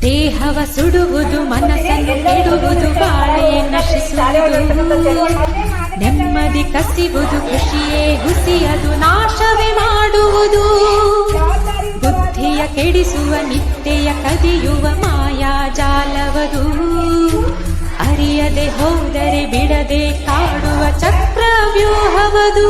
ದೇಹವ ಸುಡುವುದು ಮನಸ್ಸನ್ನು ಕೆಡುವುದು ಬಾಳೆ ನಶಿಸುವುದು. ನೆಮ್ಮದಿ ಕಸಿವುದು ಖುಷಿಯೇ ಹುಸಿಯದು ನಾಶವೇ ಮಾ ಕೆಡಿಸುವ ನಿತ್ಯೆಯ ಕದಿಯುವ ಮಾಯಾ ಜಾಲವದು ಅರಿಯದೆ ಹೋದರೆ ಬಿಡದೆ ಕಾಡುವ ಚಕ್ರವ್ಯೂಹವದು.